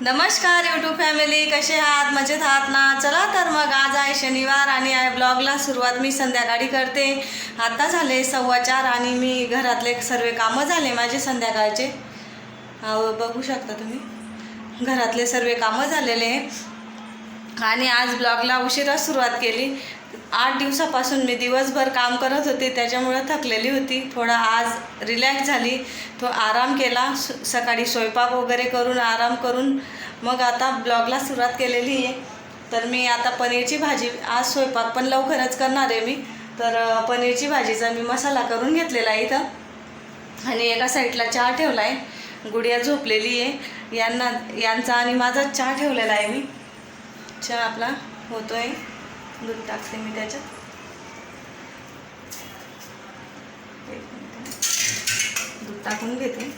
नमस्कार YouTube family कसे आहात? मजेत आहात ना? चला तर मग आज आहे शनिवार आणि आहे ब्लॉगला सुरुवात मी संध्याकाळी करते. आता झाले सव्वा चार आणि मी घरातले सर्व कामं झाले माझे संध्याकाळचे. अहो, बघू शकता तुम्ही. घरातले सर्व कामं झालेले. आणि आज ब्लॉगला उशिरा सुरुवात केली. आठ दिवसापासून मी दिवसभर काम करत होते त्याच्यामुळं थकलेली होती. थोडा आज रिलॅक्स झाली. तो आराम केला. स- सकाळी स्वयंपाक वगैरे करून आराम करून मग आता ब्लॉगला सुरुवात केलेली आहे. तर मी आता पनीरची भाजी आज स्वयंपाक पण लवकरच करणार आहे मी. तर पनीरची भाजीचा मी मसाला करून घेतलेला आहे इथं. आणि एका साईडला चहा ठेवला आहे गुडिया झोपलेली आहे. यांना यांचा आणि माझा चहा ठेवलेला आहे मी. चहा आपला होतो आहे दूध टाकते मी त्याच्यात. एक मिनिट. दूध टाकून घेते.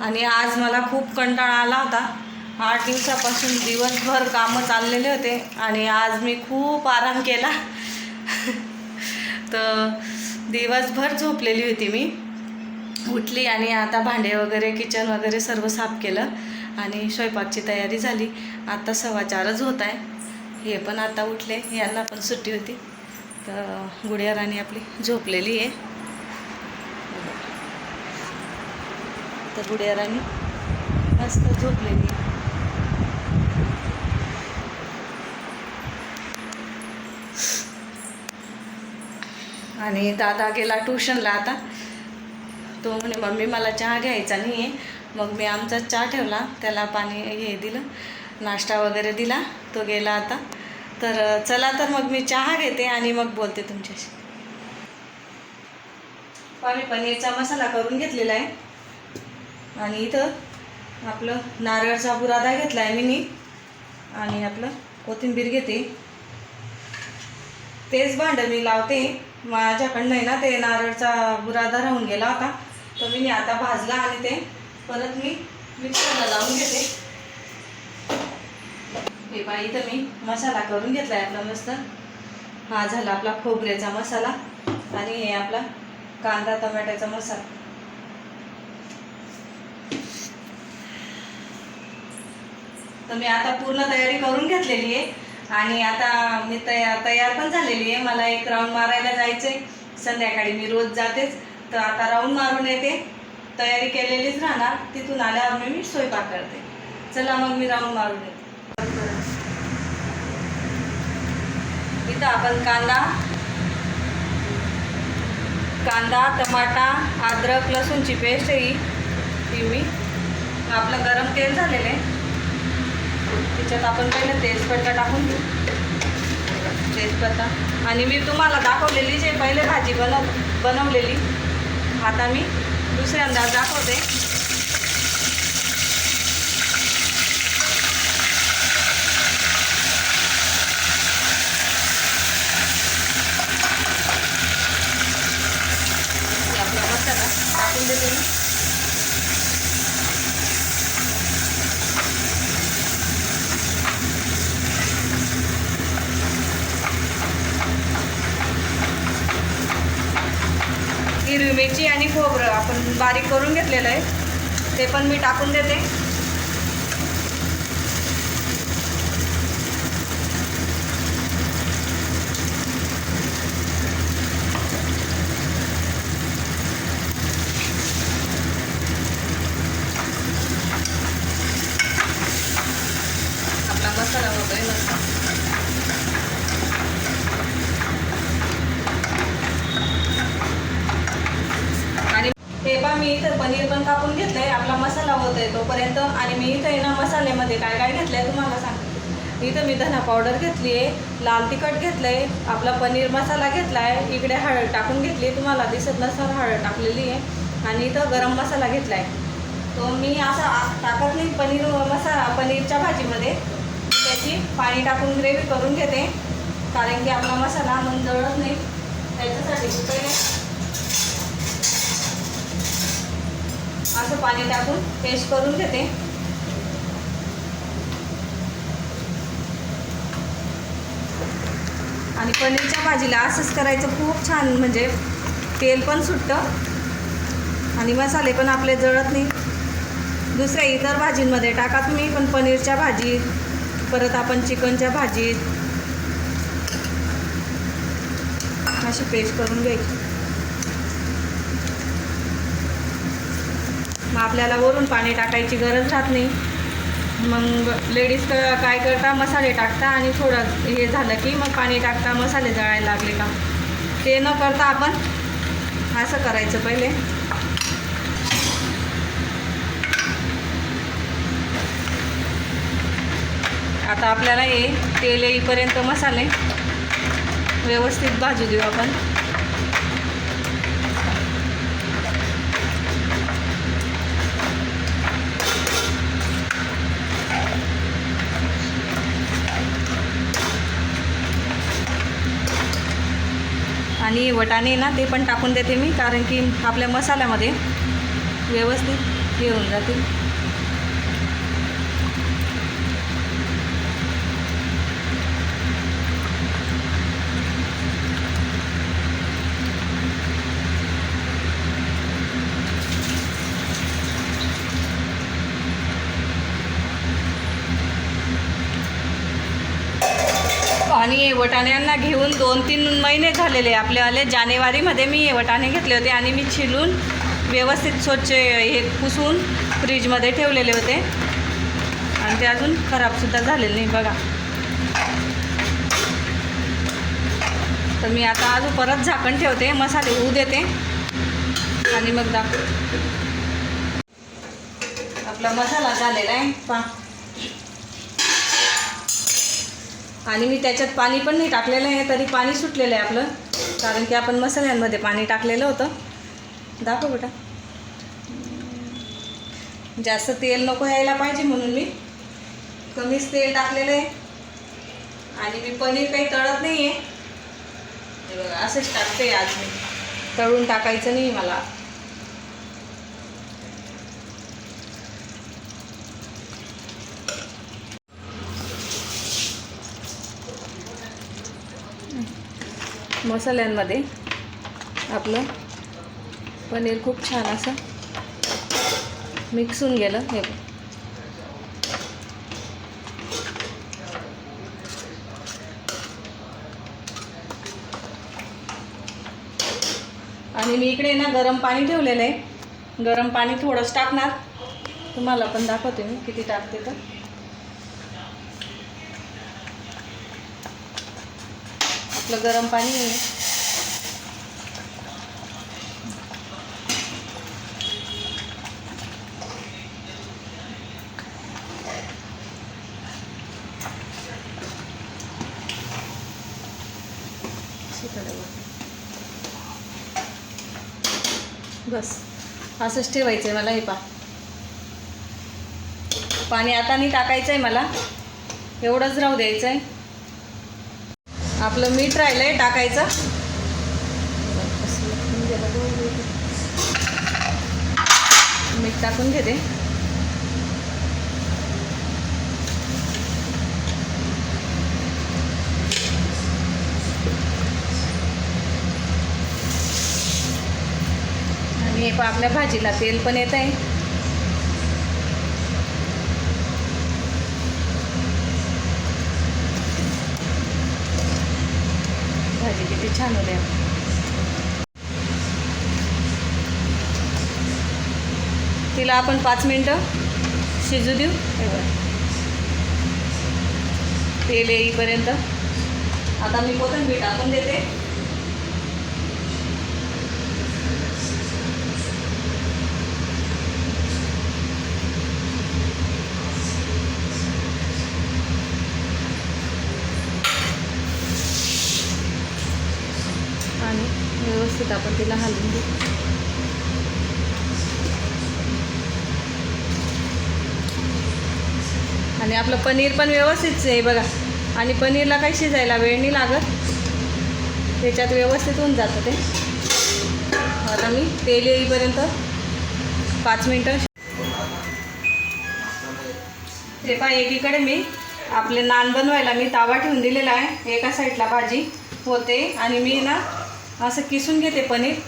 आणि आज मला खूप कंटाळा आला होता. आठ दिवसापासून दिवसभर कामं चाललेले होते आणि आज मी खूप आराम केला. तर दिवसभर झोपलेली होती मी. उठली आणि आता भांडे वगैरे किचन वगैरे सर्व साफ केलं आणि स्वयंपाकची तयारी झाली. आता सव्वा चारच होत आहे. हे पण आता उठले. यांना पण सुट्टी होती. तर गुडिया राणी आपली झोपलेली आहे. तर गुडिया राणी मस्त झोपलेली आहे. आणि दादा गेला ट्युशनला आता. तो म्हणे मम्मी मला चहा घ्यायचा नाही आहे मग मी आमचा चहा ठेवला त्याला पाणी हे दिलं नाश्ता वगैरे दिला तो गेला आता. तर चला तर मग मी चहा घेते आणि मग बोलते तुमच्याशी. आम्ही पनीरचा मसाला करून घेतलेला आहे. आणि इथं आपलं नारळचा बुरादा घेतला आहे मी आणि आपलं कोथिंबीर घेते. तेच भांडं मी लावते. माझ्याकडनं आहे ना ते नारळचा बुरादा राहून गेला होता. तर मी आता भाजला आणि ते परत मी मिक्सरला लावून घेते. हे बाई इथं मी मसाला करून घेतला आहे आपला मस्त. हा झाला आपला खोबऱ्याचा मसाला आणि हे आपला कांदा टोमॅटोचा मसाला. तर मी आता पूर्ण तयारी करून घेतलेली आहे आणि आता मी तयार तयार पण झालेली आहे. मला एक राऊंड मारायला जायचं आहे संध्याकाळी मी रोज जातेच. तर आता राऊंड मारून येते. तयारी केलेलीच राहणार. तिथून आल्यावर मी मी स्वयंपाक करते. चला मग मी राऊंड मारून येते. इथं आपण कांदा कांदा टमाटा अद्रक लसूणची पेस्ट ही ती मी आपलं गरम तेल झालेलं आहे. त्याच्यात आपण पहिलं तेजपत्ता टाकून घेऊ. तेजपत्ता. आणि मी तुम्हाला दाखवलेली जे पहिले भाजी बनव बनवलेली. आता मी. दुसऱ्यांदा दाखवते हे आपला मसाला टाकून देते मी हिरवी मिरची आणि खोबरं आपण बारीक करून घेतलेलं आहे. ते पण मी टाकून देते. आपला मसाला होतोय मस्त आणि हे पहा मी इथं पनीर पण कापून घेतलंय आपला मसाला होत आहे तोपर्यंत. आणि मी इथं आहे ना मसाल्यामध्ये काय काय घेतलंय तुम्हाला सांगते. इथं मी धना पावडर घेतली आहे लाल तिखट घेतलंय आपला पनीर मसाला घेतला आहे इकडे हळद टाकून घेतली तुम्हाला दिसत नसणार हळद टाकलेली आहे आणि इथं गरम मसाला घेतला आहे तो मी असा टाकत नाही पनीर मसाला पनीरच्या भाजीमध्ये. त्याची पाणी टाकून ग्रेव्ही करून घेते. कारण की आपला मसाला मग जळत नाही. त्याच्यासाठी मी पहिले असं पाणी टाकून पेस्ट करून घेते. आणि पनीरच्या भाजीला असंच करायचं खूप छान म्हणजे तेल पण सुटतं. आणि मसाले पण आपले जळत नाही. दुसऱ्या इतर भाजींमध्ये टाका तुम्ही पण पनीरच्या भाजीत परत आपण चिकनच्या भाजीत अशी पेस्ट करून घ्यायची. मग आपल्याला वरून पाणी टाकायची गरज राहत नाही. मग लेडीज क काय करता मसाले टाकता आणि थोडं हे झालं की मग पाणी टाकता मसाले जळायला लागले का? ते न करता आपण असं करायचं पहिले. आता आपल्याला हे तेल येईपर्यंत मसाले व्यवस्थित भाजू देऊ आपण. आणि वटाणे ना ते पण टाकून देते मी कारण की आपल्या मसाल्यामध्ये व्यवस्थित हे होऊन जातील मी वटाण्यांना घेऊन दोन तीन महिने झालेले आपल्यावाले जानेवारीमध्ये मी वटाणे घेतले होते आणि मी छिलून व्यवस्थित स्वच्छ हे पुसून फ्रीजमध्ये ठेवलेले होते. आणि ते अजून खराबसुद्धा झालेले नाही बघा. तर मी आता अजून परत झाकण ठेवते मसाले होऊ देते. आणि मग दाखव आपला मसाला झालेला आहे. पा आणि मी त्याच्यात पाणी पण नाही टाकलेलं आहे तरी पाणी सुटलेलं आहे आपलं. कारण की आपण मसाल्यांमध्ये पाणी टाकलेलं होतं. दाखव बेटा. जास्त तेल नको यायला पाहिजे म्हणून मी. कमीच तेल टाकलेलं आहे. आणि मी पनीर काही तळत नाही आहे बघा असंच टाकते आज मी. तळून टाकायचं नाही मला. मसाल्यांमध्ये आपलं पनीर खूप छान असं मिक्स होऊन गेलं हे आणि मी इकडे ना गरम पाणी ठेवलेलं आहे. गरम पाणी थोडंच टाकणार. तुम्हाला पण दाखवते मी किती टाकते तर. आपलं गरम पाणी आहे. बस असंच ठेवायचं आहे मला हे पा. पाणी आता नाही टाकायचं आहे मला. एवढंच राहू द्यायचं आहे आपलं मीठ राहिलं आहे टाकायचं. मीठ टाकून घेते. आणि हे आपल्या भाजीला तेल पण येत आहे छान होते तिला आपण पाच मिनटं शिजू देऊ. हे तेल येईपर्यंत. आता मी कोथिंबीर टाकून देते आणि व्यवस्थित आपण तिला हलवून घेऊ. आणि आपलं पनीर पण व्यवस्थित आहे बघा. आणि पनीरला काही शिजायला वेळ नाही लागत. त्याच्यात व्यवस्थित होऊन जातं ते. आता मी तेल येईपर्यंत पाच मिनटं ते पहा एकीकडे मी आपले नान बनवायला मी तावा ठेवून दिलेला आहे. एका साईडला भाजी होते आणि मी ना असं किसून घेते पनीर.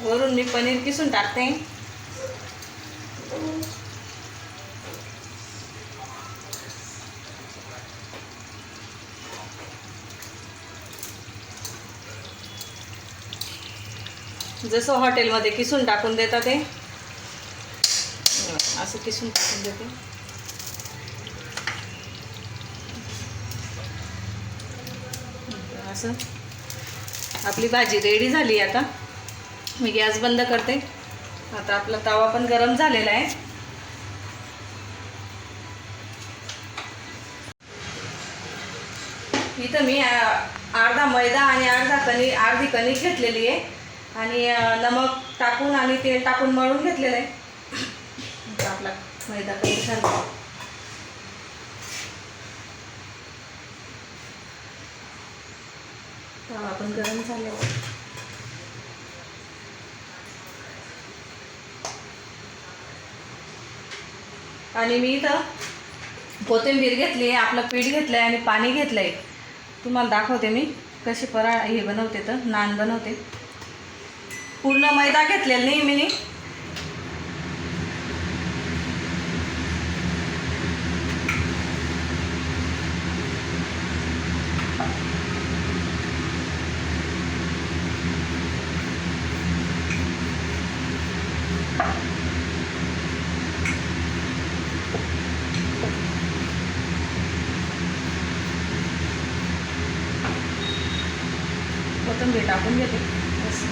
वरून मी पनीर किसून टाकते. जसं हॉटेलमध्ये किसून टाकून देतात ते असं किसून टाकून देते. असं. आपली भाजी रेडी झाली आता. मी गॅस बंद करते. आता आपला तवा पण गरम झालेला आहे. इथं मी अर्धा मैदा आणि अर्धा कणी अर्धी कणिक घेतलेली आहे. आणि नमक टाकून आणि तेल टाकून मळून घेतलेलं आहे. आपला मैदा कणिक झाला. तवा पण गरम झाल्यावर. आणि मी इथं कोथिंबीर घेतली आहे आपलं पीठ घेतलं आहे आणि पाणी घेतलं आहे तुम्हाला दाखवते मी कशी परा हे बनवते तर नान बनवते. पूर्ण मैदा घेतलेला नाही मी नी. कोथिंबीर टाकून घेते बस.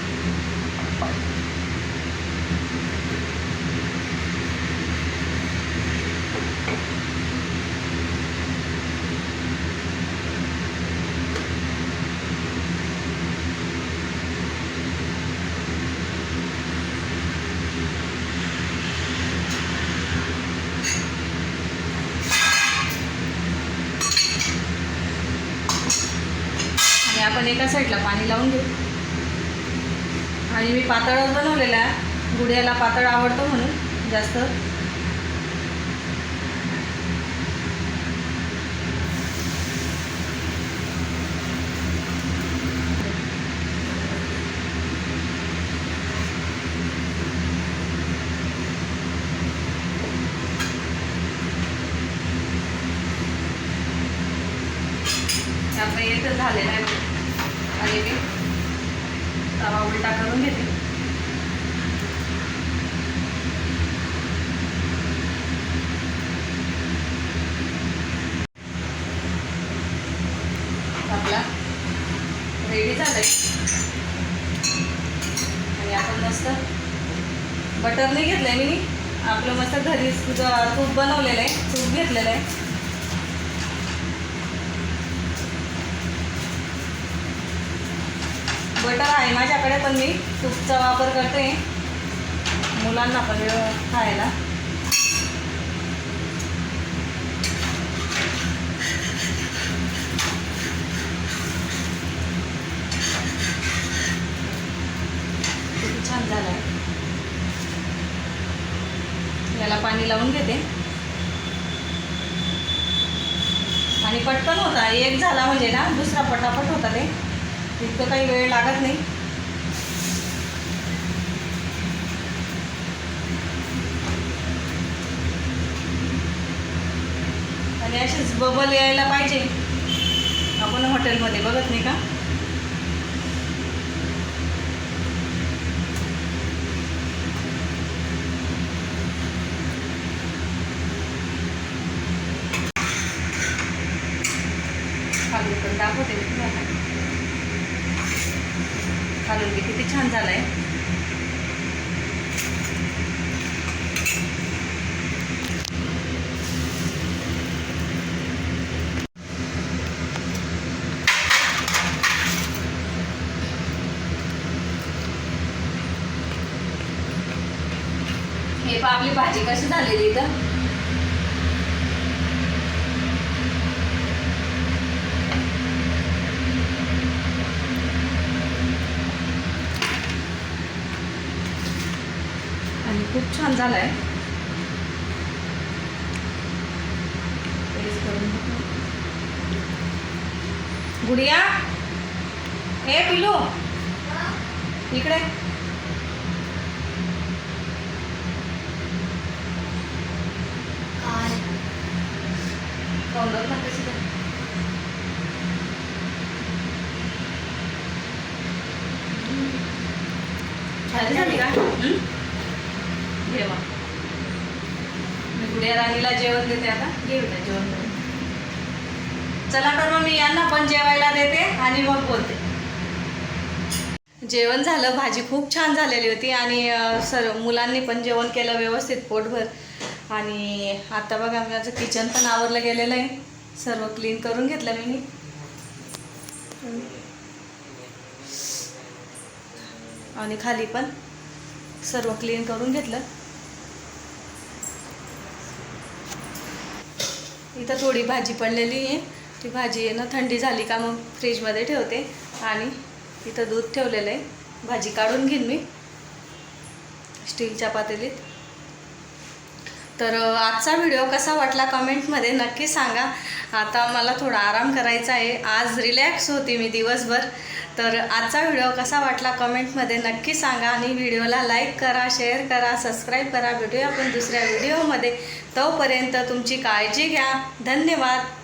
आणि आपण एका साईडला पाणी लावून घेऊ. आणि मी पातळच बनवलेला आहे. गुड्याला पातळ आवडतो म्हणून जास्त. झालेला झालेलं आहे. आणि मी तवा उलटा करून घेते. आपला रेडी झालाय आणि आपण मस्त बटर नाही घेतलंय मी आपलं मस्त घरी सुद्धा तूप बनवलेलं आहे तूप घेतलेलं आहे बटर आहे माझ्याकडे पण मी तूपचा वापर करते. मुलांना पण खायला. किती छान झालं आहे याला पाणी लावून घेते. आणि पटकन होता. एक झाला म्हणजे ना दुसरा पटापट होता ते. इतकं काही वेळ लागत नाही. आणि असेच बबल यायला पाहिजे. आपण हॉटेलमध्ये बघत नाही का खालून पण दाखवते मी तुम्हाला खालून बी किती छान झालाय हे पहा आपली भाजी कशी झालेली इथं. आणि खूप छान झाला आहे टेस्ट करून बघू. गुडिया. हे? पिलू इकडे. झाली का? हं? मी गुडिया राणीला जेवण देते आता. जेवण. चला तर मग मी यांना पण जेवायला देते आणि मग बोलते. जेवण झालं भाजी खूप छान झालेली होती आणि अं, सर्व मुलांनी पण जेवण केलं व्यवस्थित पोटभर. आणि आता बघा माझं किचन पण आवरलं गेलेलं आहे. सर्व क्लीन करून घेतलं मी. आणि खाली पण सर्व क्लीन करून घेतलं. इथं थोडी भाजी पडलेली आहे. ती भाजी आहे ना थंडी झाली का मग फ्रीजमध्ये ठेवते. आणि इथं दूध ठेवलेलं आहे. भाजी काढून घेईन मी. स्टीलच्या पातेलीत. तर आजचा व्हिडिओ कसा वाटला कमेंटमध्ये नक्की सांगा. आता मला थोडा आराम करायचा आहे. आज रिलॅक्स होती मी दिवसभर. तर आजचा व्हिडिओ कसा वाटला कमेंटमध्ये नक्की सांगा आणि व्हिडिओला लाईक करा शेअर करा सबस्क्राईब करा. भेटूया आपण दुसऱ्या व्हिडिओमध्ये. तोपर्यंत तुमची काळजी घ्या. धन्यवाद.